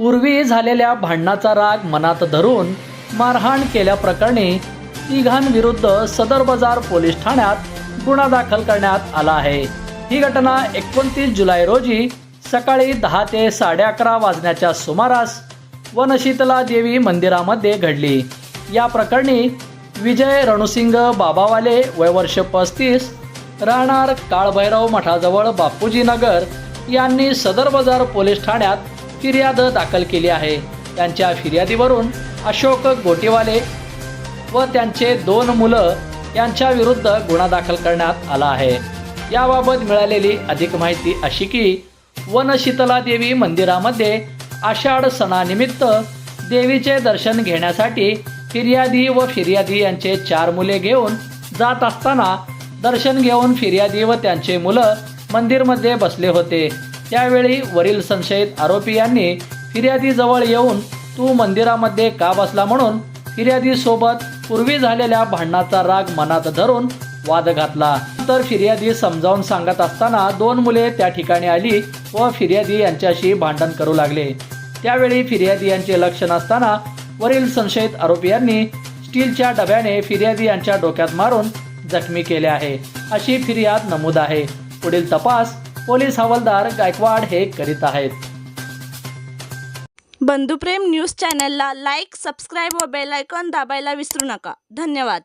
पूर्वी झालेल्या भांडणाचा राग मनात धरून मारहाण केल्याप्रकरणी तिघांविरुद्ध सदर बाजार पोलीस ठाण्यात गुन्हा दाखल करण्यात आला आहे. ही घटना एकोणतीस जुलै रोजी सकाळी दहा ते साडे अकरा वाजण्याच्या सुमारास वनशीतला देवी मंदिरामध्ये घडली. या प्रकरणी विजय रणुसिंग बाबावाले वयवर्ष पस्तीस राहणार काळभैरव मठाजवळ बापूजी नगर यांनी सदर बाजार पोलीस ठाण्यात फिर्याद दाखल केली आहे. त्यांच्या फिर्यादीवरून अशोक गोटीवाले व त्यांचे दोन मुलं यांच्या विरुद्ध गुन्हा दाखल करण्यात आला आहे. याबाबत मिळालेली अधिक माहिती अशी की वनशीतला देवी मंदिरामध्ये आषाढ सणानिमित्त देवीचे दर्शन घेण्यासाठी फिर्यादी व फिर्यादी यांचे चार मुले घेऊन जात असताना दर्शन घेऊन फिर्यादी व त्यांचे मुलं मंदिरमध्ये बसले होते. त्यावेळी वरील संशयित आरोपी यांनी फिर्यादीजवळ येऊन तू मंदिरामध्ये का बसला म्हणून? फिर्यादीसोबत पूर्वी झालेल्या भांडणाचा राग मनात धरून वाद घातला. तर फिर्यादी समजावून सांगत असताना दोन मुले त्या ठिकाणी आली व फिर्यादी यांच्याशी भांडण करू लागले. त्यावेळी फिर्यादी यांचे लक्ष नसताना वरील संशयित आरोपी यांनी स्टीलच्या डब्याने फिर्यादी यांच्या डोक्यात मारून जखमी केले आहे. अशी फिर्याद नमूद आहे. पुढील तपास पोलीस हवालदार गायकवाड हे करीत आहेत. बंधुप्रेम न्यूज चॅनलला लाईक सबस्क्राईब व बेल आयकॉन दाबायला विसरू नका. धन्यवाद.